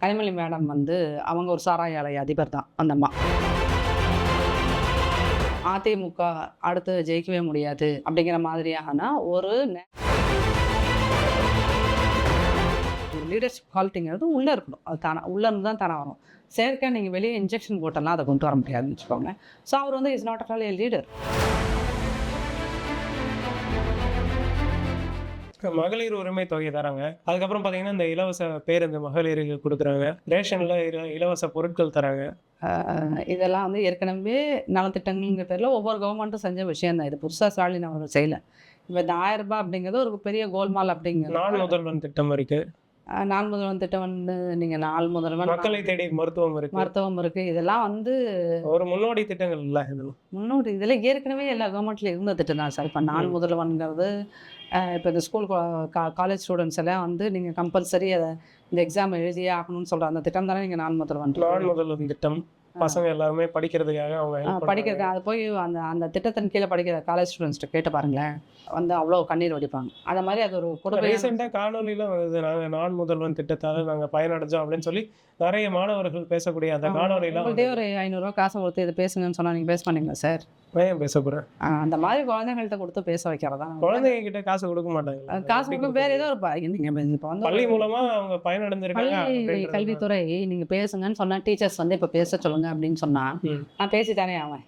Kanimozhi madam வந்து அவங்க ஒரு சாராய ஆலை அதிபர் தான் அந்த அம்மா. அதிமுக அடுத்து ஜெயிக்கவே முடியாது அப்படிங்கிற மாதிரியாகனா ஒரு லீடர்ஷிப் குவாலிட்டிங்கிறது உள்ளே இருக்கணும். அது தானே உள்ளே இருந்து தான் தானே வரும். செயற்கை நீங்கள் வெளியே இன்ஜெக்ஷன் போட்டெல்லாம் அதை கொண்டு வர முடியாதுன்னு வச்சுக்கோங்க ஸோ அவர் வந்து is not at all a leader மகளிர் உரிமை தொகை தராங்க. அதுக்கப்புறம் பார்த்தீங்கன்னா இந்த இலவச பேருந்து மகளிருக்கு கொடுக்குறாங்க. ரேஷனில் இலவச பொருட்கள் தராங்க. இதெல்லாம் வந்து ஏற்கனவே நலத்திட்டங்கள்ங்கிற பேரில் ஒவ்வொரு கவர்மெண்ட்டும் செஞ்ச விஷயம் தான் இது புதுசாக ஸ்டாலின் அவர்கள் செய்யலை. இப்போ இந்த ஆயிரம் ரூபாய் அப்படிங்கிறது ஒரு பெரிய கோல்மால் அப்படிங்கிறது. நாள் முதல்வன் திட்டம் இருக்கு. ஆஹ் நாள் முதல்வன் திட்டம் வந்து நீங்கள் நாள் முதல்வன் மக்களை தேடி மருத்துவம் இருக்கு. மருத்துவம் இருக்குது இதெல்லாம் வந்து ஒரு முன்னோடி திட்டங்கள் இல்லை. இதெல்லாம் முன்னோடி இதில் ஏற்கனவே எல்லா கவர்மெண்ட்லேயும் இருந்த திட்டம் தான் சார். இப்போ நாள் முதல்வன்கிறது இப்போ இந்த ஸ்கூல் காலேஜ் ஸ்டூடெண்ட்ஸ் எல்லாம் வந்து நீங்கள் கம்பல்சரி அதை இந்த எக்ஸாம் எழுதியே ஆகணும்னு சொல்கிற அந்த திட்டம் தானே நீங்கள் நாள் முதல்வன் நாள் முதல்வன் திட்டம். பசங்க எல்லாருமே படிக்கிறதுக்காக அவங்க. படிக்கிறது அது போய் அந்த அந்த திட்டத்தின் கீழே படிக்கிற காலேஜ் ஸ்டூடெண்ட்ஸ்ட்டு கேட்டு பாருங்களேன். வந்து அவ்வளோ கண்ணீர் வடிப்பாங்க. அந்த மாதிரி அது ஒரு கொடுமை. ரீசெண்டாக காணொலியில வருது நாங்கள் நான் முதல்வன் திட்டத்தால் நாங்கள் பயனடைஞ்சோம் அப்படின்னு சொல்லி நிறைய மாணவர்கள் பேசக்கூடிய அந்த உங்கள்கிட்டயே ஒரு ஐநூறுரூவா காசை கொடுத்து இது பேசுங்கன்னு சொன்னால் நீங்கள் பேச மாட்டீங்களா சார்? ஏன் பேச போகிறேன் அந்த மாதிரி குழந்தைங்கள்ட்ட கொடுத்து பேச வைக்கிறதா? குழந்தைங்க கிட்ட காசு கொடுக்க மாட்டாங்க காசு கொடுக்க வேறு ஏதோ ஒரு நீங்கள் இப்போ வந்து பள்ளி மூலமா அவங்க பயனடைஞ்சிருக்காங்க. கல்வித்துறை நீங்கள் பேசுங்கன்னு சொன்னால் டீச்சர்ஸ் வந்து இப்போ பேச சொல்லுங்க அப்படின்னு சொன்னால் ம். நான் பேசித்தானே ஆவேன்.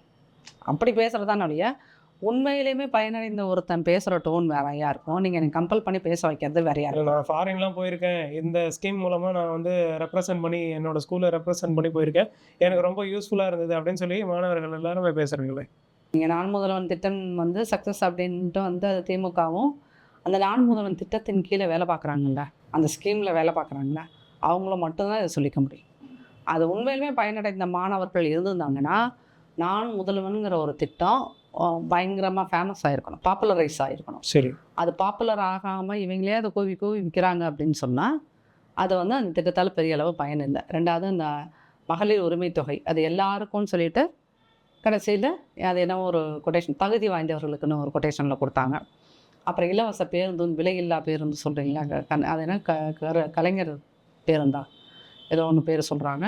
அப்படி பேசுகிறதான ஒழிய உண்மையிலேயுமே பயனடைந்த ஒருத்தன் பேசுகிற டோன் வேறையா இருக்கும். நீங்கள் எனக்கு கம்பல் பண்ணி பேச வைக்கிறது வேறையா இருக்கும். நான் ஃபாரின்லாம் போயிருக்கேன். இந்த ஸ்கீம் மூலமா நான் வந்து ரெப்ரசன்ட் பண்ணி என்னோட ஸ்கூல்ல ரெப்ரசன்ட் பண்ணி போயிருக்கேன். எனக்கு ரொம்ப யூஸ்ஃபுல்லா இருந்தது அப்படின்னு சொல்லி மாணவர்கள் எல்லாருமே பேசுறாங்களே. நீங்கள் நான் முதல்வன் திட்டம் வந்து சக்ஸஸ் அப்படின்ட்டு வந்து அது திமுகவும் அந்த நான் முதல்வன் திட்டத்தின் கீழே வேலை பார்க்குறாங்கல்ல அந்த ஸ்கீமில் வேலை பார்க்குறாங்கல்ல அவங்கள மட்டும்தான் இதை சொல்லிக்க முடியும். அது உண்மையிலுமே பயனடைந்த மாணவர்கள் இருந்திருந்தாங்கன்னா நான் முதல்வனுங்கிற ஒரு திட்டம் பயங்கரமாக ஃபேமஸ் ஆகிருக்கணும் பாப்புலரைஸ் ஆகிருக்கணும் சரி. அது பாப்புலர் ஆகாமல் இவங்களே அதை கோவி கோவி விற்கிறாங்க அப்படின்னு சொன்னால் அது வந்து அந்த திட்டத்தால் பெரிய அளவு பயன் இல்லை. ரெண்டாவது இந்த மகளிர் உரிமை தொகை அது எல்லாருக்கும்னு சொல்லிட்டு கடைசியில் அது என்ன ஒரு கொட்டேஷன் தகுதி வாய்ந்தவர்களுக்குன்னு ஒரு கொட்டேஷனில் கொடுத்தாங்க. அப்புறம் இலவச பேருந்து விலையில்லா பேருந்து சொல்கிறீங்களா கண் அது என்ன க கலைஞர் பேருந்தா? ஏதோ ஒன்று பேர் சொல்கிறாங்க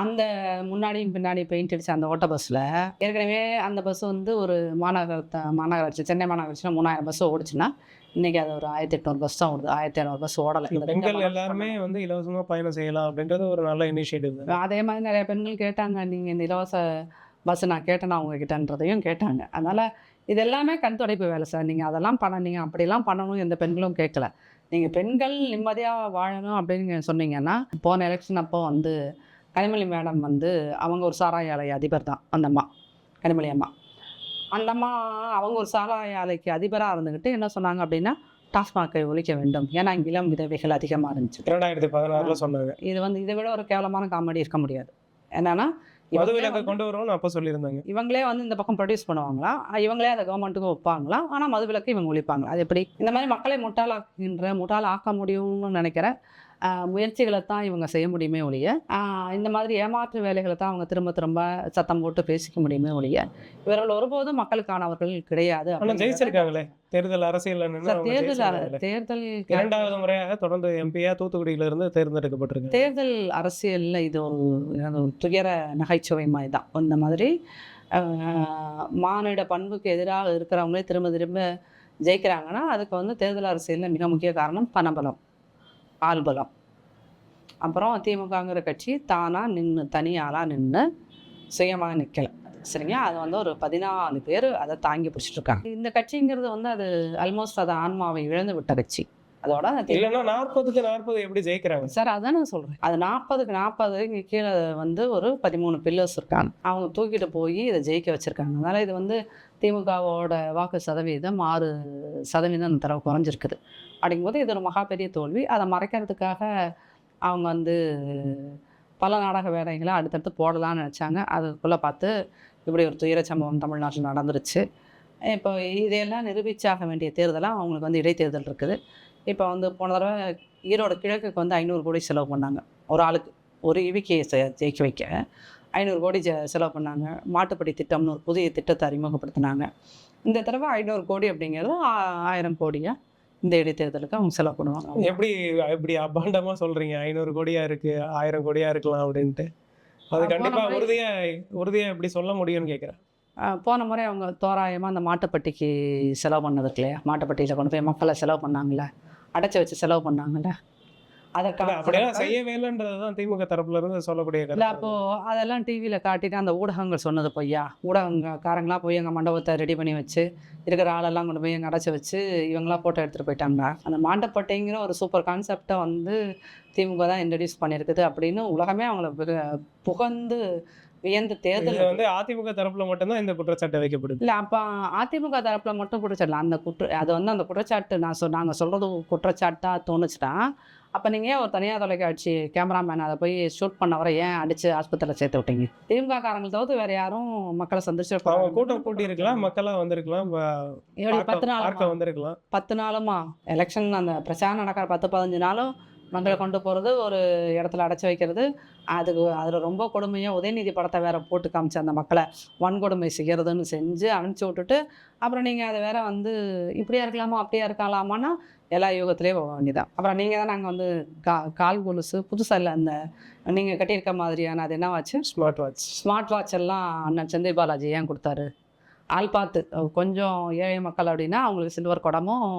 அந்த முன்னாடியும் பின்னாடி பெயிண்ட் அடிச்ச அந்த ஓட்ட பஸ்ஸில் ஏற்கனவே அந்த பஸ் வந்து ஒரு மாநகர மாநகராட்சி சென்னை மாநகராட்சியில் மூணாயிரம் பஸ் ஓடுச்சுன்னா இன்றைக்கி அது ஒரு ஆயிரத்தி எட்நூறு பஸ் தான் ஓடுது. ஆயிரத்தி இரநூறு பஸ் ஓடலை. பெண்கள் எல்லாருமே வந்து இலவசமா பயணம் செய்யலாம் அப்படின்றது ஒரு நல்ல இனிஷியேட்டிவ் அதே மாதிரி நிறைய பெண்கள் கேட்டாங்க நீங்கள் இந்த இலவச பஸ் நான் கேட்டேனா உங்ககிட்டன்றதையும் கேட்டாங்க. அதனால் இது எல்லாமே கண் துடைப்பு வேலை சார். நீங்கள் அதெல்லாம் பண்ண நீங்கள் அப்படிலாம் பண்ணணும் எந்த பெண்களும் கேட்கல. நீங்கள் பெண்கள் நிம்மதியாக வாழணும் அப்படின்னு சொன்னீங்கன்னா போன எலெக்ஷன் அப்போ வந்து கனிமொழி மேடம் வந்து அவங்க ஒரு சாராய ஆலை அதிபர் தான் அந்த அம்மா கனிமொழி அம்மா. அந்த அம்மா அவங்க ஒரு சாராய ஆலைக்கு அதிபராக இருந்துக்கிட்டு என்ன சொன்னாங்க அப்படின்னா டாஸ்மாகை ஒழிக்க வேண்டும். ஏன்னா இளம் விதவைகள் அதிகமாக இருந்துச்சு. இரண்டாயிரத்தி பதினாறுல சொன்னாங்க. இது வந்து இதை விட ஒரு கேவலமான காமெடி இருக்க முடியாது. என்னன்னா மது இவங்களே விலக்கை வந்து- கொண்டு வருவோம்னு அப்போ சொல்லியிருந்தாங்க. இவங்களே வந்து இந்த பக்கம் ப்ரொடியூஸ் பண்ணுவாங்களா? இவங்களே அதை கவர்மெண்ட்டுக்கு வைப்பாங்களா ஆனால் மது விலக்கு இவங்க ஒழிப்பாங்களா அது எப்படி? இந்த மாதிரி மக்களை முட்டாளாக்குகின்ற முட்டாள் ஆக்க முடியும்னு நினைக்கிற அஹ், முயற்சிகளை தான் இவங்க செய்ய முடியுமே ஒழிய இந்த மாதிரி ஏமாற்று வேலைகளை தான் அவங்க திரும்ப திரும்ப சத்தம் போட்டு பேசிக்க முடியுமே ஒழிய இவர்கள் ஒருபோதும் மக்களுக்கானவர்கள் கிடையாது ஜெயிச்சிருக்காங்களே. தேர்தல் அரசியல் தேர்தல். தேர்தல் இரண்டாவது முறையாக தொடர்ந்து எம்பியா தூத்துக்குடியில இருந்து தேர்ந்தெடுக்கப்பட்டிருக்காங்க. தேர்தல் அரசியலில் இது ஒரு துயர நகைச்சுவை மாதிரி தான். இந்த மாதிரி மானிட பண்புக்கு எதிராக இருக்கிறவங்களே திரும்ப திரும்ப ஜெயிக்கிறாங்கன்னா அதுக்கு வந்து தேர்தல் அரசியலில் மிக முக்கிய காரணம் பணபலம். ஆள்பலம் அப்புறம் திமுகங்கிற கட்சி தானாக நின்று தனியாளாக நின்று சுயமாக நிற்கலை சரிங்களா அது வந்து ஒரு பதினாலு பேர் அதை தாங்கி பிடிச்சிட்டு இருக்காங்க இந்த கட்சிங்கிறது வந்து அது ஆல்மோஸ்ட் அது ஆன்மாவை இழந்து விட்ட கட்சி. அதோட இல்லைன்னா நாற்பதுக்கு நாற்பது எப்படி ஜெயிக்கிறாங்க? சார் அதான் நான் சொல்கிறேன் அது நாற்பதுக்கு நாற்பது இங்கே கீழே வந்து ஒரு பதிமூணு பில்லர்ஸ் இருக்காங்க. அவங்க தூக்கிட்டு போய் இதை ஜெயிக்க வச்சுருக்காங்க. அதனால் இது வந்து திமுகவோட வாக்கு சதவீதம் ஆறு சதவீதம் அந்த தடவை குறைஞ்சிருக்குது. அப்படிங்கும்போது இது ஒரு மகா பெரிய தோல்வி. அதை மறைக்கிறதுக்காக அவங்க வந்து பல நாடக வேலைகளை அடுத்தடுத்து போடலாம்னு நினச்சாங்க. அதுக்குள்ளே பார்த்து இப்படி ஒரு துயர சம்பவம் தமிழ்நாட்டில் நடந்துருச்சு. இப்போ இதையெல்லாம் நிரூபிச்சாக வேண்டிய தேர்தலாக அவங்களுக்கு வந்து இடைத்தேர்தல் இருக்குது. இப்போ வந்து போன தடவை ஈரோடு கிழக்குக்கு வந்து ஐநூறு கோடி செலவு பண்ணாங்க. ஒரு ஆளுக்கு ஒரு இவிக்கையை ஜெயிக்க வைக்க. ஐநூறு கோடி செலவு பண்ணாங்க. மாட்டுப்படி திட்டம்னு ஒரு புதிய திட்டத்தை அறிமுகப்படுத்தினாங்க. இந்த தடவை ஐநூறு கோடி அப்படிங்கிறது ஆயிரம் கோடியாக இந்த இடைத்தேர்தலுக்கு அவங்க செலவு பண்ணுவாங்க. எப்படி இப்படி அபாண்டமா சொல்றீங்க? ஐநூறு கோடியா இருக்கு ஆயிரம் கோடியா இருக்கலாம் அப்படின்ட்டு. அது கண்டிப்பா முறை- உறுதியா உறுதியா எப்படி சொல்ல முடியும்னு கேக்குறேன். ஆஹ் போன முறை அவங்க தோராயமாக அந்த மாட்டுப்பட்டிக்கு செலவு பண்ணது இல்லையா? மாட்டுப்பட்டியில் கொண்டு போய் மக்களை செலவு பண்ணாங்கல்ல? அடைச்சி வச்சு செலவு பண்ணாங்கல்ல? இல்ல, அதற்கான அப்படியெல்லாம் செய்யவே இல்லைன்றதுதான் திமுக தரப்புல இருந்து சொல்லக்கூடிய இல்லை அப்போது அதெல்லாம் டிவியில் காட்டிட்டு அந்த ஊடகங்கள் சொன்னது பொய்யா? ஊடகங்காரங்களாம் போய் எங்கள் மண்டபத்தை ரெடி பண்ணி வச்சு இருக்கிற ஆளெல்லாம் கொண்டு போய் அடைச்சி வச்சு இவங்களாம் ஃபோட்டோ எடுத்துகிட்டு போயிட்டாங்க. அந்த மாண்டப்பட்டைங்கிற ஒரு சூப்பர் கான்செப்டை வந்து திமுக தான் இன்ட்ரடியூஸ் பண்ணியிருக்குது அப்படின்னு உலகமே அவங்கள புக- புகழ்ந்து வியந்து தேர்தல் வந்து அதிமுக தரப்புல மட்டும்தான் இந்த குற்றச்சாட்டு வைக்கப்படுது இல்லை அப்போ அதிமுக தரப்பில் மட்டும் குற்றச்சாட்டு அந்த குற்ற அது வந்து அந்த குற்றச்சாட்டு நான் சொல் நாங்கள் சொல்கிறது குற்றச்சாட்டாக தோணுச்சுன்னா அப்போ நீங்கள் ஏன் ஒரு தனியார் தொலைக்காட்சி கேமராமேன் அதை போய் ஷூட் பண்ணவரை ஏன் அடித்து ஆஸ்பத்திரியில் சேர்த்து விட்டீங்க? திமுக காரங்களை தவிர்த்து வேறு யாரும் மக்களை சந்திச்சிருப்பாங்க கூட்டம் கூட்டி இருக்கலாம் மக்களா வந்திருக்கலாம் எப்படி பத்து நாள் வந்திருக்கலாம். பத்து நாளுமா? எலெக்ஷன் அந்த பிரச்சாரம் நடக்கிற பத்து பதினஞ்சு நாளும் மக்களை கொண்டு போகிறது ஒரு இடத்துல அடைச்சி வைக்கிறது. அதுக்கு அதில் ரொம்ப கொடுமையாக உதயநிதி படத்தை வேற போட்டு காமிச்சு அந்த மக்களை வன்கொடுமை செய்கிறதுன்னு செஞ்சு அனுப்பிச்சி விட்டுட்டு அப்புறம் நீங்கள் அதை வேற வந்து இப்படியா இருக்கலாமா அப்படியா இருக்கலாமான்னா எல்லா யுகத்திலே போக வேண்டியதான் அப்புறம் நீங்கள் தான் நாங்கள் வந்து கா கால் கொலுசு புதுசாக இல்லை அந்த நீங்கள் கட்டியிருக்க மாதிரியான அது என்னவாச்சு ஸ்மார்ட் வாட்ச் ஸ்மார்ட் வாட்ச் எல்லாம் அண்ணன் செந்தில் பாலாஜி ஏன் கொடுத்தாரு? ஆள் பார்த்து கொஞ்சம் ஏழை மக்கள் அப்படின்னா அவங்களுக்கு சில்வர் குடமும்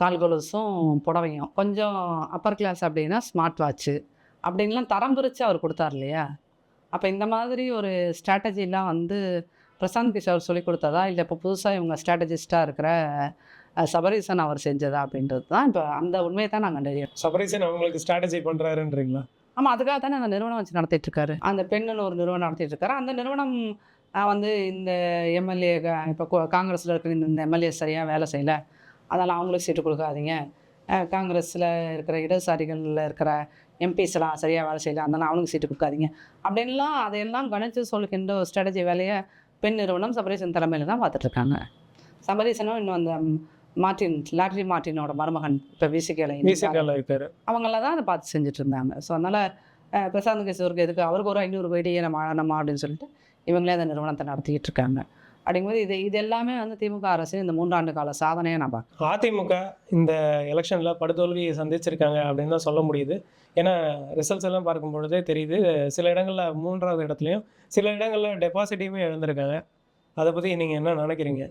கால் கொலுசும் புடவையும். கொஞ்சம் அப்பர் கிளாஸ் அப்படின்னா ஸ்மார்ட் வாட்ச்சு அப்படின்லாம் தரம் பிரித்து அவர் கொடுத்தார் இல்லையா? அப்போ இந்த மாதிரி ஒரு ஸ்ட்ராட்டஜிலாம் வந்து பிரசாந்த் கிஷோர் சொல்லி கொடுத்ததா? இல்லை இப்போ புதுசாக இவங்க ஸ்ட்ராட்டஜிஸ்ட்டாக இருக்கிற சபரீசன் அவர் செஞ்சதா அப்படின்றது தான் இப்போ அந்த உண்மையை தான் நாங்கள் கண்டறியோம் சபரீசன் அவங்களுக்கு ஸ்ட்ராட்டஜி பண்றாருன்றீங்களா? ஆமாம் அதுக்காக தானே அந்த நிறுவனம் வச்சு நடத்திட்டு இருக்காரு. அந்த பெண்ணுன்னு ஒரு நிறுவனம் நடத்திட்டு இருக்காரு. அந்த நிறுவனம் வந்து இந்த எம்எல்ஏ இப்போ காங்கிரஸில் இருக்கிற இந்த- இந்த எம்எல்ஏ சரியாக வேலை செய்யலை. அதனால் அவங்களுக்கு சீட்டு கொடுக்காதீங்க. காங்கிரஸில் இருக்கிற இடதுசாரிகளில் இருக்கிற எம்பிஸ்லாம் சரியாக வேலை செய்யல. அதனால் அவனுக்கு சீட்டு கொடுக்காதீங்க. அப்படின்லாம் அதையெல்லாம் கணிச்சு சொல்லுகின்ற ஒரு ஸ்ட்ராட்டஜி வேலையை பெண் நிறுவனம் சபரீசன் தலைமையில் தான் பார்த்துட்ருக்காங்க சபரீசனும் இன்னும் அந்த மார்ட்டின் லாட்ரி மார்ட்டினோட மருமகன் இப்போ விசிகேல அவங்கள தான் அதை பார்த்து செஞ்சுட்டு இருந்தாங்க. ஸோ அதனால் பிரசாந்த் கிஷோருக்கு எதுக்கு அவருக்கு ஒரு ஐநூறு கோடியே நம்ம ஆளணுமா அப்படின்னு சொல்லிட்டு இவங்களே அந்த நிறுவனத்தை நடத்திக்கிட்டு இருக்காங்க. அப்படிங்கும்போது இது இது எல்லாமே வந்து திமுக அரசு இந்த மூன்றாண்டு கால சாதனையை நான் பார்க்குறேன். அதிமுக இந்த எலெக்ஷன்ல படுதோல்வியை சந்திச்சிருக்காங்க அப்படின்னு தான் சொல்ல முடியுது. ஏன்னா ரிசல்ட்ஸ் எல்லாம் பார்க்கும் பொழுதே தெரியுது சில இடங்கள்ல மூன்றாவது இடத்துலையும் சில இடங்கள்ல டெபாசிட்டையுமே இழந்திருக்காங்க. அதை பத்தி நீங்க என்ன நினைக்கிறீங்க?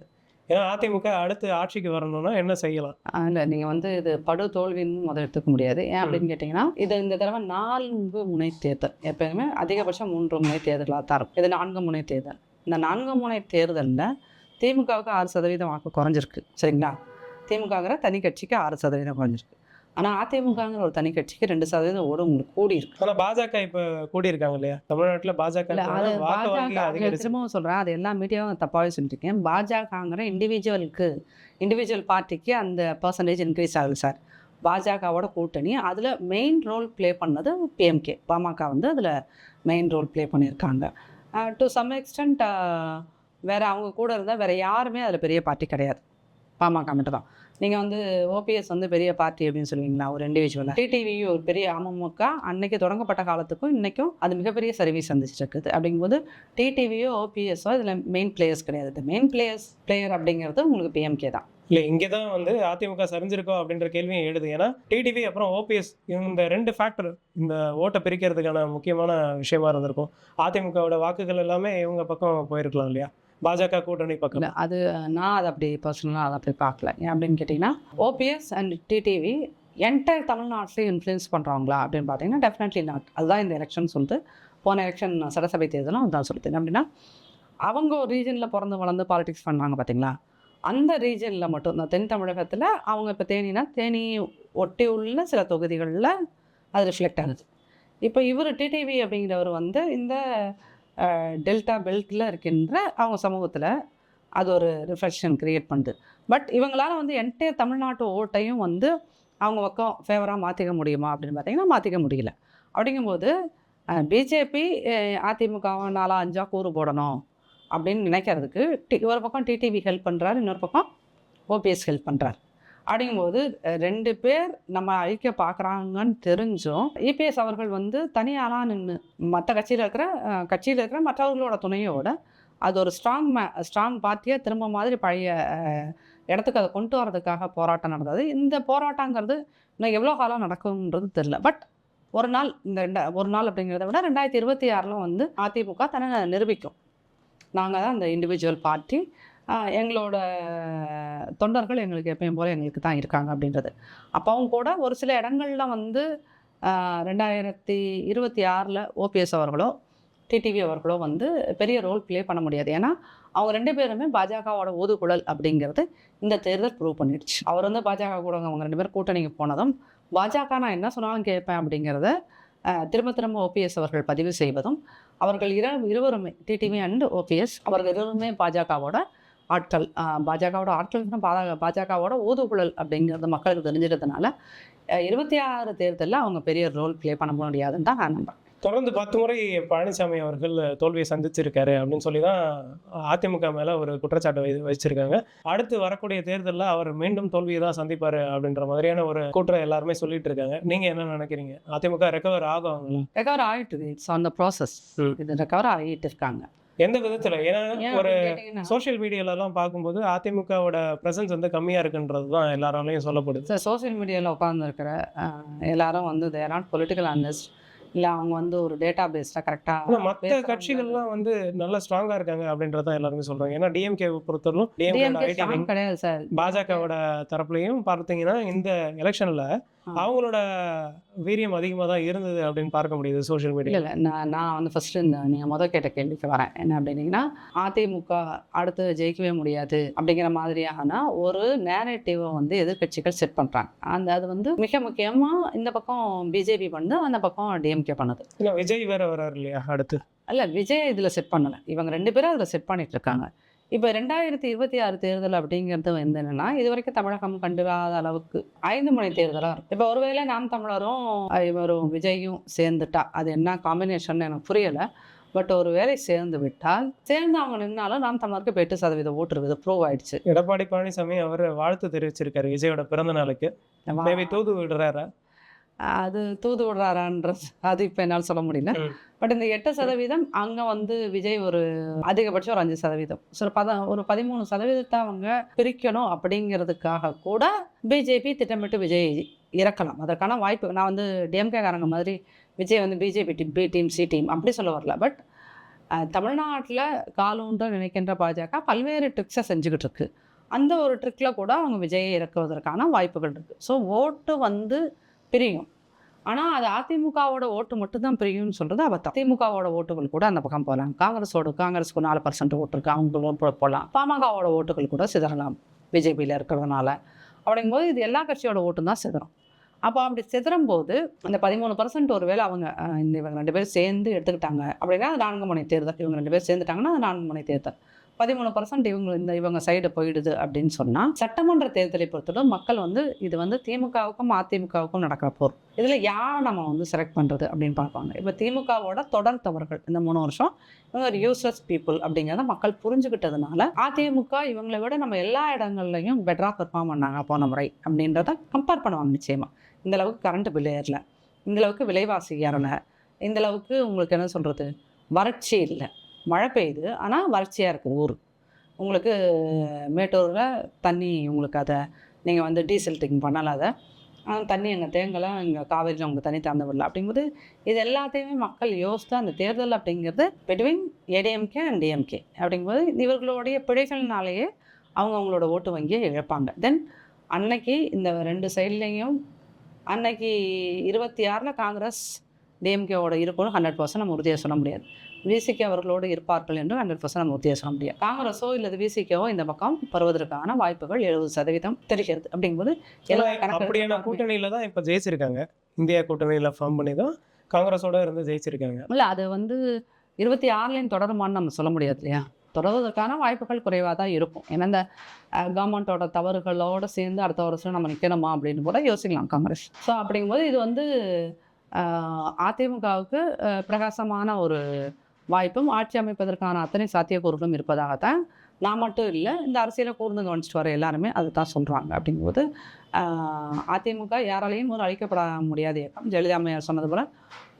ஏன்னா அதிமுக அடுத்து ஆட்சிக்கு வரணும்னா என்ன செய்யலாம்? இல்லை நீங்கள் வந்து இது படு தோல்வின்னு முதல் எடுத்துக்க முடியாது. ஏன் அப்படின்னு கேட்டிங்கன்னா இது இந்த தடவை நான்கு முனை தேர்தல். எப்பயுமே அதிகபட்சம் மூன்று முனை தேர்தலாக தான் இருக்கும். இது நான்கு முனை தேர்தல். இந்த நான்கு முனை தேர்தலில் திமுகவுக்கு ஆறு சதவீதம் வாக்கு குறைஞ்சிருக்கு. சரிங்களா? திமுகங்கிற தனி கட்சிக்கு ஆறு சதவீதம் குறைஞ்சிருக்கு. ஆனால் அதிமுகங்கிற ஒரு தனி கட்சிக்கு ரெண்டு சதவீதம் ஓடு உங்களுக்கு கூடி இருக்கு ஆனா பாஜக இப்ப கூடி இருக்காங்க இல்லையா? தமிழ்நாட்டுல பாஜக பாஜக திரும்பவும் சொல்கிறேன் அது எல்லா மீடியாவும் தப்பாகவே சொல்லியிருக்கேன் பாஜகங்கிற இண்டிவிஜுவலுக்கு இண்டிவிஜுவல் பார்ட்டிக்கு அந்த பர்சன்டேஜ் இன்க்ரீஸ் ஆகுது சார். பாஜகவோட கூட்டணி அதில் மெயின் ரோல் ப்ளே பண்ணது பிஎம்கே பாமக வந்து அதில் மெயின் ரோல் ப்ளே பண்ணியிருக்காங்க. டு சம் எக்ஸ்டென்ட் வேறு அவங்க கூட இருந்தால் வேறு யாருமே அதில் பெரிய பார்ட்டி கிடையாது. பாமக மட்டும் தான் நீங்கள் வந்து ஓபிஎஸ் வந்து பெரிய பார்ட்டி அப்படின்னு சொல்லுவீங்களா? ஒரு இண்டிவிஜுவலாக டிடிவி ஒரு பெரிய அமமுக அன்னைக்கு தொடங்கப்பட்ட காலத்துக்கும் இன்றைக்கும் அது மிகப்பெரிய சர்வீஸ் வந்துச்சு இருக்குது அப்படிங்கும்போது டிடிவியோ ஓபிஎஸ்ஸோ இதில் மெயின் பிளேயர்ஸ் கிடையாது. மெயின் பிளேயர்ஸ் பிளேயர் அப்படிங்கிறது உங்களுக்கு பிஎம்கே தான். இல்லை இங்கே தான் வந்து அதிமுக சரிஞ்சிருக்கோ அப்படின்ற கேள்வியும் எழுது. ஏன்னா டிடிவி அப்புறம் ஓபிஎஸ் இந்த ரெண்டு ஃபேக்டர் இந்த ஓட்டை பிரிக்கிறதுக்கான முக்கியமான விஷயமா இருந்திருக்கும். அதிமுகவோட வாக்குகள் எல்லாமே இவங்க பக்கம் போயிருக்கலாம் இல்லையா? பாஜக கூட்டணி பக்கம். அது நான் அதை அப்படி பர்சனலாக அதை அப்படி பார்க்கல. ஏன் அப்படின்னு கேட்டிங்கன்னா ஓபிஎஸ் அண்ட் டிடிவி என்டையர் தமிழ்நாட்டிலையும் இன்ஃப்ளூயன்ஸ் பண்ணுறாங்களா அப்படின்னு பார்த்தீங்கன்னா டெஃபினெட்லி நாட் அதுதான் இந்த எலெக்ஷன் சொல்லிட்டு போன எலெக்ஷன் சட்டசபை தேர்தலும் அதுதான் சொல்லுது அப்படின்னா அவங்க ஒரு ரீஜனில் பிறந்து வளர்ந்து பாலிடிக்ஸ் பண்ணாங்க பார்த்தீங்களா? அந்த ரீஜனில் மட்டும் இந்த தென் தமிழகத்தில் அவங்க இப்போ தேனினா தேனி ஒட்டி உள்ள சில தொகுதிகளில் அது ரிஃப்ளெக்ட் ஆகுது. இப்போ இவர் டிடிவி அப்படிங்கிறவர் வந்து இந்த டெல்டா பெல்ட்டில் இருக்கின்ற அவங்க சமூகத்தில் அது ஒரு ரிஃப்ளெக்ஷன் க்ரியேட் பண்ணுது. பட் இவங்களால் வந்து என்டையர் தமிழ்நாட்டு ஓட்டையும் வந்து அவங்க பக்கம் ஃபேவராக மாற்றிக்க முடியுமா அப்படின்னு பார்த்தீங்கன்னா மாற்றிக்க முடியல. அப்படிங்கும்போது பிஜேபி அதிமுகவை நாலா அஞ்சா கூறு போடணும் அப்படின்னு நினைக்கிறதுக்கு டி- ஒரு பக்கம் டிடிவி ஹெல்ப் பண்ணுறாரு இன்னொரு பக்கம் ஓபிஎஸ் ஹெல்ப் பண்ணுறாரு அப்படிங்கும்போது ரெண்டு பேர் நம்ம ஐக்கிய பார்க்குறாங்கன்னு தெரிஞ்சும் இபிஎஸ் அவர்கள் வந்து தனியாளாக நின்று மற்ற கட்சியில் இருக்கிற கட்சியில் இருக்கிற மற்றவர்களோட துணையோட அது ஒரு ஸ்ட்ராங் மே ஸ்ட்ராங் பார்ட்டியாக திரும்ப மாதிரி பழைய இடத்துக்கு அதை கொண்டு வரதுக்காக போராட்டம் நடந்தது. இந்த போராட்டங்கிறது இன்னும் எவ்வளோ காலம் நடக்கும்ன்றது தெரில பட் ஒரு நாள் இந்த ரெண்டா ஒரு நாள் அப்படிங்கிறத விட ரெண்டாயிரத்தி இருபத்தி ஆறில் வந்து அதிமுக தன்னை நிரூபிக்கும். நாங்கள் தான் இந்த இண்டிவிஜுவல் பார்ட்டி எங்களோட தொண்டர்கள் எங்களுக்கு எப்பயும் போல எங்களுக்கு தான் இருக்காங்க அப்படின்றது. அப்போவும் கூட ஒரு சில இடங்கள்லாம் வந்து ரெண்டாயிரத்தி இருபத்தி ஆறில் ஓபிஎஸ் அவர்களோ டிடிவி அவர்களோ வந்து பெரிய ரோல் ப்ளே பண்ண முடியாது. ஏன்னா அவங்க ரெண்டு பேருமே பாஜகவோட ஒதுக்குழல் அப்படிங்கிறது இந்த தேர்தல் ப்ரூவ் பண்ணிடுச்சு. அவர் வந்து பாஜக கூட அவங்க ரெண்டு பேரும் கூட்டணிக்கு போனதும் பாஜக நான் என்ன சொன்னாலும் கேட்பேன் அப்படிங்கிறத திரும்ப திரும்ப ஓபிஎஸ் அவர்கள் பதிவு செய்வதும் அவர்கள் இரு இருவருமே டிடிவி அண்ட் ஓபிஎஸ் அவர்கள் இருவருமே பாஜகவோட ஆட்கள் பாஜகவோட ஆட்கள் பாஜக பாஜகவோட ஊதுகுழல் அப்படிங்கிறது மக்களுக்கு தெரிஞ்சிருந்ததுனால அஹ், இருபத்தி ஆறு தேர்தலில் அவங்க பெரிய ரோல் ப்ளே பண்ண முடியாதுன்னு தான் நான் நம்புறேன். தொடர்ந்து பத்து முறை பழனிசாமி அவர்கள் தோல்வியை சந்திச்சிருக்காரு அப்படின்னு சொல்லி தான் அதிமுக மேல ஒரு குற்றச்சாட்டு வச்சிருக்காங்க. அடுத்து வரக்கூடிய தேர்தலில் அவர் மீண்டும் தோல்வியை தான் சந்திப்பாரு அப்படின்ற மாதிரியான ஒரு கூற்றை எல்லாருமே சொல்லிட்டு இருக்காங்க. நீங்க என்ன நினைக்கிறீங்க? அதிமுக ரெக்கவர் ஆகும் ரெக்கவர் ஆகிட்டுது இட்ஸ் ஆன் த ப்ராசஸ். இது ரெக்கவர் ஆகிட்டு இருக்காங்க. எந்த விதத்துல? ஏன்னா ஏன் ஒரு கேட்டீங்கன்னா, சோஷியல் மீடியாலலாம் பார்க்கும்போது அதிமுகவோட ப்ரெசன்ஸ் வந்து கம்மியா இருக்குன்றது தான் எல்லாராலையும் சொல்லப்படுது. சார் சோஷியல் மீடியாவில் உட்காந்துருக்கிற எல்லாரும் வந்து தேர் நாட் பொலிட்டிக்கல் அனலிஸ்ட் இல்லை அவங்க வந்து ஒரு டேட்டா பேஸ்டாக கரெக்டாக மற்ற கட்சிகள்லாம் வந்து நல்லா ஸ்ட்ராங்கா இருக்காங்க அப்படின்றத எல்லாருமே சொல்றாங்க. ஏன்னா டிஎம்கே பொறுத்தவரைக்கும் கிடையாது சார். பாஜகவோட தரப்புலையும் பார்த்தீங்கன்னா இந்த எலெக்ஷன்ல. அவங்களோட வீரியம் அதிகமாக தான் இருந்தது அப்படின்னு பார்க்க முடியுது சோஷியல் இல்லை மீடியா இல்லை. நான் நான் வந்து ஃபஸ்ட்டு இந்த நீங்கள் முதல் கேட்ட கேள்விக்கு வரேன். என்ன அப்படின்னீங்கன்னா அதிமுக அடுத்து ஜெயிக்கவே முடியாது அப்படிங்கிற மாதிரியான ஒரு நேரேட்டிவை வந்து எதிர்க்கட்சிகள் செட் பண்ணுறாங்க அந்த அது வந்து மிக முக்கியமாக இந்த பக்கம் பிஜேபி பண்ணுது அந்த பக்கம் டிஎம்கே பண்ணுது. இல்லை விஜய் வேற வராரு இல்லையா அடுத்து? அல்ல விஜய் இதில் செட் பண்ணலை. இவங்க ரெண்டு பேரும் அதில் செட் பண்ணிட்டு இருக்காங்க. இப்போ ரெண்டாயிரத்தி இருபத்தி ஆறு தேர்தல் அப்படிங்கிறது வந்து என்னன்னா இது வரைக்கும் தமிழகம் கண்டுராத அளவுக்கு ஐந்து மணி தேர்தலாக இருக்கும் இப்போ ஒருவேளை நாம் தமிழரும் இவரும் விஜயும் சேர்ந்துட்டா அது என்ன காம்பினேஷன் எனக்கு புரியலை. பட் ஒரு வேளை சேர்ந்து விட்டால் சேர்ந்து அவங்க நின்னாலும் நாம் தமிழருக்கு எட்டு சதவீத ஓட்டுருவது ப்ரூவ் ஆயிடுச்சு. எடப்பாடி பழனிசாமி அவர் வாழ்த்து தெரிவிச்சிருக்காரு விஜயோட பிறந்த நாளுக்கு. மேபி தூது விடுறாரா? அது தூது விடுறாரான்றது அது இப்போ என்னால் சொல்ல முடியல. பட் இந்த எட்டு சதவீதம் அங்கே வந்து விஜய் ஒரு அதிகபட்சம் ஒரு அஞ்சு சதவீதம். ஸோ பத ஒரு பதிமூணு சதவீதத்தை அவங்க பிரிக்கணும் அப்படிங்கிறதுக்காக கூட பிஜேபி திட்டமிட்டு விஜய் இறக்கலாம். அதற்கான வாய்ப்பு நான் வந்து டிஎம்கே காரங்க மாதிரி விஜய் வந்து BJP team B team C team அப்படி சொல்ல வரல. பட் தமிழ்நாட்டில் காலூன்ற நினைக்கின்ற பாஜக பல்வேறு ட்ரிக்ஸை செஞ்சுக்கிட்டு இருக்கு. அந்த ஒரு ட்ரிக்கில் கூட அவங்க விஜயை இறக்குவதற்கான வாய்ப்புகள் இருக்குது ஸோ ஓட்டு வந்து பிரியும். ஆனால் அது அதிமுகவோட ஓட்டு மட்டும்தான் பிரியும்னு சொல்கிறது அபத்தம். திமுகவோட ஓட்டுகள் கூட அந்த பக்கம் போகலாம். காங்கிரஸோட காங்கிரஸுக்கு நாலு பர்சன்ட் ஓட்டு இருக்கு அவங்களும் போகலாம். பாமகவோட ஓட்டுகள் கூட சிதறலாம் பிஜேபியில் இருக்கிறதுனால. அப்படிங்கும்போது இது எல்லா கட்சியோட ஓட்டும் தான் சிதறும். அப்போ அப்படி சிதறும் போது அந்த பதிமூணு பர்சன்ட் ஒருவேளை அவங்க இந்த இவங்க ரெண்டு பேரும் சேர்ந்து எடுத்துக்கிட்டாங்க அப்படின்னா அது நான்கு முனை தேர்தல் இவங்க ரெண்டு பேர் சேர்ந்துட்டாங்கன்னா அது நான்கு முனை தேர்தல். பதிமூணு பர்சன்ட் இவங்க இந்த இவங்க சைடு போயிடுது அப்படின்னு சொன்னால் சட்டமன்ற தேர்தலை பொறுத்தவரை மக்கள் வந்து இது வந்து திமுகவுக்கும் அதிமுகவுக்கும் நடக்கிற போர். இதில் யார் நம்ம வந்து செலக்ட் பண்ணுறது அப்படின்னு பார்ப்பாங்க. இப்போ திமுகவோட தொடர் தவறுகள் இந்த மூணு வருஷம் இவங்க ஒரு யூஸ்லெஸ் பீப்புள் அப்படிங்கிறத மக்கள் புரிஞ்சுக்கிட்டதுனால அதிமுக இவங்களை விட நம்ம எல்லா இடங்கள்லையும் பெட்டராக பெர்ஃபார்ம் பண்ணாங்க போன முறை அப்படின்றத கம்பேர் பண்ணுவாங்க நிச்சயமாக இந்த அளவுக்கு கரண்ட் பில் ஏறல. இந்த அளவுக்கு விலைவாசி ஏறலை. இந்த அளவுக்கு உங்களுக்கு என்ன சொல்கிறது வறட்சி இல்லை. மழை பெய்யுது ஆனால் வறட்சியாக இருக்குது ஊர். உங்களுக்கு மேட்டூரில் தண்ணி உங்களுக்கு அதை நீங்கள் வந்து டீசல் டிங் பண்ணல அதை. ஆனால் தண்ணி அங்கே தேங்கலாம் இங்கே காவேரியில் உங்களுக்கு தண்ணி திறந்து விடல. அப்படிங்கும்போது இது எல்லாத்தையுமே மக்கள் யோசித்து அந்த தேர்தல் அப்படிங்கிறது பிட்வீன் ஏடிஎம்கே அண்ட் டிஎம்கே அப்படிங்கும்போது இவர்களுடைய பிழைகள்னாலேயே அவங்க அவங்களோட ஓட்டு வங்கியை இழப்பாங்க. தென் அன்னைக்கு இந்த ரெண்டு சைட்லேயும் அன்னைக்கு இருபத்தி ஆறில் காங்கிரஸ் டிஎம்கேவோட இருக்கணும் ஹண்ட்ரட் பர்சன்ட் நம்ம உறுதியாக சொல்ல முடியாது. விசிகே அவர்களோடு இருப்பார்கள் என்று ஹண்ட்ரட் பர்சன்ட் நம்ம உறுதியாக சொல்ல முடியாது காங்கிரஸோ இல்லை விசிகேவோ இந்த பக்கம் வருவதற்கான வாய்ப்புகள் எழுபது சதவீதம் தெரிகிறது. அப்படிங்கும்போது அப்படியான கூட்டணியில தான் இப்போ ஜெயிச்சிருக்காங்க. இந்தியா கூட்டணியில ஃபார்ம் பண்ணி தான் காங்கிரஸோட இருந்து ஜெயிச்சிருக்காங்க. இல்லை அது வந்து இருபத்தி ஆறுலேயும் தொடருமான்னு நம்ம சொல்ல முடியாது இல்லையா? தொடர்வதற்கான வாய்ப்புகள் குறைவாக தான் இருக்கும். ஏன்னா இந்த கவர்மெண்ட்டோட தவறுகளோடு சேர்ந்து அடுத்த வருஷம் நம்ம நிற்கணுமா அப்படின்னு கூட யோசிக்கலாம் காங்கிரஸ். ஸோ அப்படிங்கும்போது இது வந்து அதிமுகவுக்கு பிரகாசமான ஒரு வாய்ப்பும் ஆட்சி அமைப்பதற்கான அத்தனை சாத்தியக்கூறுகளும் இருப்பதாகத்தான் நான் மட்டும் இல்லை இந்த அரசியலை கூர்ந்து கவனிச்சிட்டு வர எல்லாருமே அதை தான் சொல்கிறாங்க அப்படிங்கும்போது அதிமுக யாராலையும் ஒரு அழிக்கப்பட முடியாத இயக்கம். ஜெயலலிதாமையார் சொன்னது போல்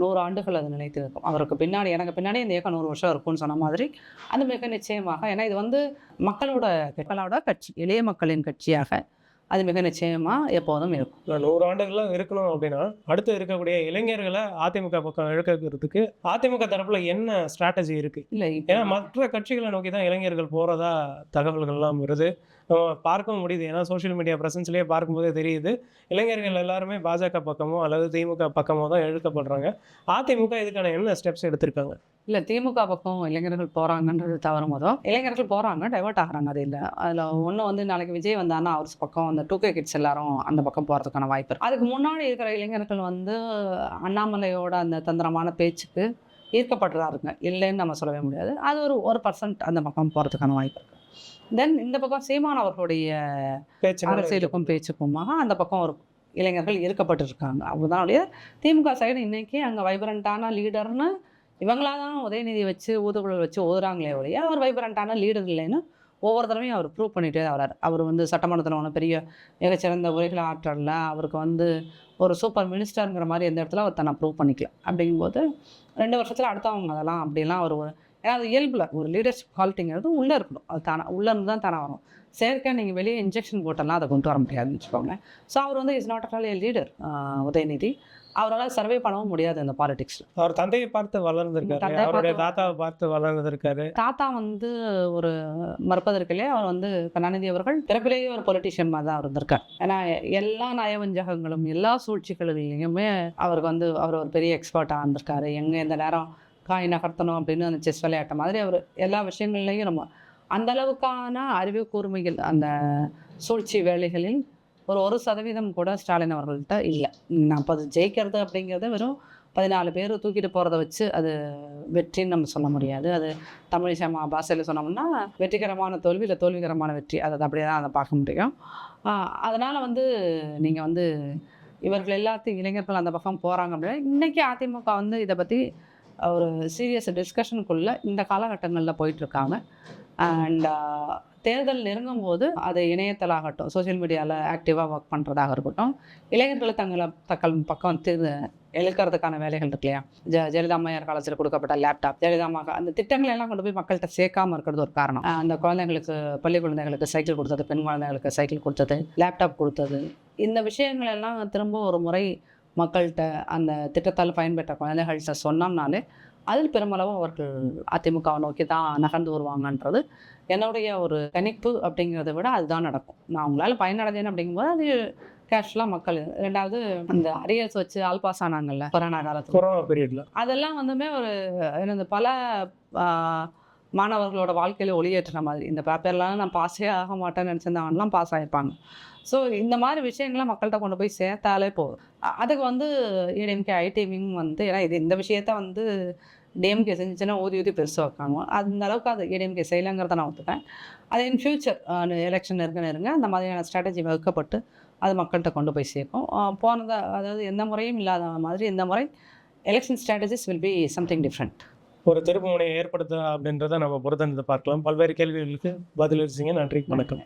நூறு ஆண்டுகள் அது நிலைத்து இருக்கும். அவருக்கு பின்னாடி எனக்கு பின்னாடி இந்த இயக்கம் நூறு வருஷம் இருக்கும்னு சொன்ன மாதிரி அது மிக நிச்சயமாக ஏன்னா இது வந்து மக்களோட மக்களோட கட்சி எளிய மக்களின் கட்சியாக அது மிக நிச்சயமாக எப்போதும் இருக்கும். நூறு ஆண்டுகள்லாம் இருக்கணும் அப்படின்னா அடுத்து இருக்கக்கூடிய இளைஞர்களை அதிமுக பக்கம் இழுக்கிறதுக்கு அதிமுக தரப்புல என்ன ஸ்ட்ராட்டஜி இருக்கு? இல்லை ஏன்னா மற்ற கட்சிகளை நோக்கி தான் இளைஞர்கள் போறதா தகவல்கள்லாம் வருது. நம்ம பார்க்கவும் முடியுது. ஏன்னா சோஷியல் மீடியா பிரசன்ஸ்லேயே பார்க்கும்போதே தெரியுது. இளைஞர்கள் எல்லாருமே பாஜக பக்கமோ அல்லது திமுக பக்கமோ தான் எழுக்கப்படுறாங்க அதிமுக இதுக்கான என்ன ஸ்டெப்ஸ் எடுத்திருக்காங்க? இல்லை திமுக பக்கம் இளைஞர்கள் போகிறாங்கன்றது தவறு மொதல் இளைஞர்கள் போகிறாங்க டைவர்ட் ஆகுறாங்க அது இல்லை. அதில் ஒன்று வந்து நாளைக்கு விஜய் வந்தானா அவர் பக்கம் அந்த டூ கே கிட்ஸ் எல்லாரும் அந்த பக்கம் போகிறதுக்கான வாய்ப்பு இருக்கு. அதுக்கு முன்னாடி இருக்கிற இளைஞர்கள் வந்து அண்ணாமலையோட அந்த தந்திரமான பேச்சுக்கு ஈர்க்கப்படுறாருங்க. இல்லைன்னு நம்ம சொல்லவே முடியாது. அது ஒரு ஒரு பர்சன்ட் அந்த பக்கம் போகிறதுக்கான வாய்ப்பு இருக்குது தென் இந்த பக்கம் சீமான் அவர்களுடைய அரசியலுக்கும் பேச்சுக்குமாக அந்த பக்கம் ஒரு இளைஞர்கள் ஈர்க்கப்பட்டிருக்காங்க. அவங்களுடைய திமுக சைடு இன்னைக்கு அங்கே வைப்ரண்ட்டான லீடர்னு இவங்களா தான் உதயநிதி வச்சு ஊதுகுழல் வச்சு ஓதுறாங்களே ஒழிய அவர் வைப்ரண்ட்டான லீடர் இல்லைன்னு ஒவ்வொரு தடவையும் அவர் ப்ரூவ் பண்ணிகிட்டே தான் வரார் அவர் வந்து சட்டமன்றத்தில் ஒன்று பெரிய மிகச்சிறந்த உரைகளை ஆற்றலில் அவருக்கு வந்து ஒரு சூப்பர் மினிஸ்டருங்கிற மாதிரி எந்த இடத்துல அவர் தன்னை ப்ரூவ் பண்ணிக்கல. அப்படிங்கும்போது ரெண்டு வருஷத்தில் அடுத்தவங்க அதெல்லாம் அப்படிலாம் ஒரு- ஏன்னா அது இயல்பில் ஒரு லீடர்ஷிப் குவாலிட்டிங்கிறது உள்ளே இருக்கணும். அது தானே உள்ளே இருந்து தான் தானே வரும். செயற்கை நீங்கள் வெளியே இன்ஜெக்ஷன் போட்டெல்லாம் அதை கொண்டு வர முடியாதுன்னு வச்சுக்கோங்களேன். ஸோ அவர் வந்து is not at all a leader Udhayanidhi. அவரால் சர்வே பண்ணவும் முடியாது இந்த பாலிடிக்ஸில் அவர் தந்தையை பார்த்து வளர்ந்துருக்காரு. அவருடைய தாத்தாவை பார்த்து வளர்ந்துருக்காரு. தாத்தா வந்து ஒரு மறுப்பதற்கிலே அவர் வந்து கருணாநிதி அவர்கள் பிறப்பிலேயே ஒரு பொலிட்டிஷியன் மாதிரி தான் இருந்திருக்கார். ஏன்னா எல்லா நயவஞ்சகங்களும் எல்லா சூழ்ச்சிகளிலையுமே அவருக்கு வந்து அவர் ஒரு பெரிய எக்ஸ்பர்ட்டாக இருந்திருக்காரு. எங்கே இந்த நேரம் காய் நகர்த்தணும் அப்படின்னு அந்த செஸ் விளையாட்ட மாதிரி அவர் எல்லா விஷயங்கள்லையும் நம்ம அந்த அளவுக்கான அறிவு கூர்மைகள் அந்த சூழ்ச்சி வேலைகளில் ஒரு ஒரு சதவீதம் கூட ஸ்டாலின் அவர்கள்ட்ட இல்லை. நாற்பது ஜெயிக்கிறது அப்படிங்கிறது வெறும் பதினாலு பேர் தூக்கிட்டு போகிறத வச்சு அது வெற்றின்னு நம்ம சொல்ல முடியாது. அது தமிழ் பாஷையில் சொன்னோம்னா வெற்றிகரமான தோல்வி இல்லை தோல்விகரமான வெற்றி. அதை அப்படியே தான் அதை பார்க்க முடியும். அதனால் வந்து நீங்கள் வந்து இவர்கள் எல்லாத்தையும் இளைஞர்கள் அந்த பக்கம் போகிறாங்க அப்படின்னா இன்றைக்கி அதிமுக வந்து இதை பற்றி ஒரு சீரியஸ் டிஸ்கஷனுக்குள்ளே இந்த காலகட்டங்களில் போயிட்டுருக்காங்க. அண்ட் uh, தேர்தல் நெருங்கும் போது அது இணையத்தலாகட்டும் சோஷியல் மீடியாவில் ஆக்டிவாக ஒர்க் பண்ணுறதாக இருக்கட்டும் இளைஞர்களை தங்களை தங்கள் பக்கம் திரு எழுக்கிறதுக்கான வேலைகள் இருக்கு இல்லையா? ஜ ஜெயலலிதா காலத்தில் கொடுக்கப்பட்ட லேப்டாப் ஜெயலலிதாமா அந்த திட்டங்களை எல்லாம் கொண்டு போய் மக்கள்கிட்ட சேர்க்காம இருக்கிறது ஒரு காரணம். அந்த குழந்தைங்களுக்கு பள்ளி குழந்தைகளுக்கு சைக்கிள் கொடுத்தது பெண் குழந்தைகளுக்கு சைக்கிள் கொடுத்தது லேப்டாப் கொடுத்தது. இந்த விஷயங்கள் எல்லாம் திரும்ப ஒரு முறை மக்கள்கிட்ட அந்த திட்டத்தால் பயன்பெற்ற குழந்தைகள்கிட்ட சொன்னோம்னாலே அதில் பெருமளவு அவர்கள் அதிமுகவை நோக்கி தான் நகர்ந்து வருவாங்கன்றது என்னுடைய ஒரு கணிப்பு அப்படிங்கிறத விட அதுதான் நடக்கும். நான் உங்களால் பயனடைஞ்சேன் அப்படிங்கும்போது அது கேஷ்லாம் மக்கள் ரெண்டாவது அந்த அரியர்ஸ் வச்சு ஆல் பாஸ் ஆனாங்கல்ல கொரோனா காலத்தில். கொரோனா பீரியட்ல அதெல்லாம் வந்துமே ஒரு எனது பல மாணவர்களோட வாழ்க்கையில் ஒளியேற்றுற மாதிரி. இந்த பேப்பர்லாம் நான் பாஸே ஆக மாட்டேன்னு நினச்சிருந்தாங்கலாம் பாஸ் ஆகிருப்பாங்க ஸோ இந்த மாதிரி விஷயங்களை மக்கள்கிட்ட கொண்டு போய் சேர்த்தாலே போதும். அதுக்கு வந்து ஏடிஎம்கே ஐடிவிங் வந்து ஏன்னா இது இந்த விஷயத்த வந்து டிஎம்கே செஞ்சுச்சுன்னா ஊதி ஊதி பெருசாக வைக்காங்க அந்த அளவுக்கு அது ஏடிஎம்கே செய்யலைங்கிறத நான் ஒத்துப்பேன் அது இன் ஃபியூச்சர் எலெக்ஷன் இருக்குன்னு நெருங்க அந்த மாதிரியான ஸ்ட்ராட்டஜி வகுக்கப்பட்டு அது மக்கள்கிட்ட கொண்டு போய் சேர்க்கும். போனதை அதாவது எந்த முறையும் இல்லாத மாதிரி இந்த முறை election strategies will be something different ஒரு திருப்பு முனையை ஏற்படுத்த அப்படின்றத நம்ம பொறுத்திருந்து பார்க்கலாம். பல்வேறு கேள்விகளுக்கு பதிலளிச்சிங்க. நன்றி. வணக்கம்.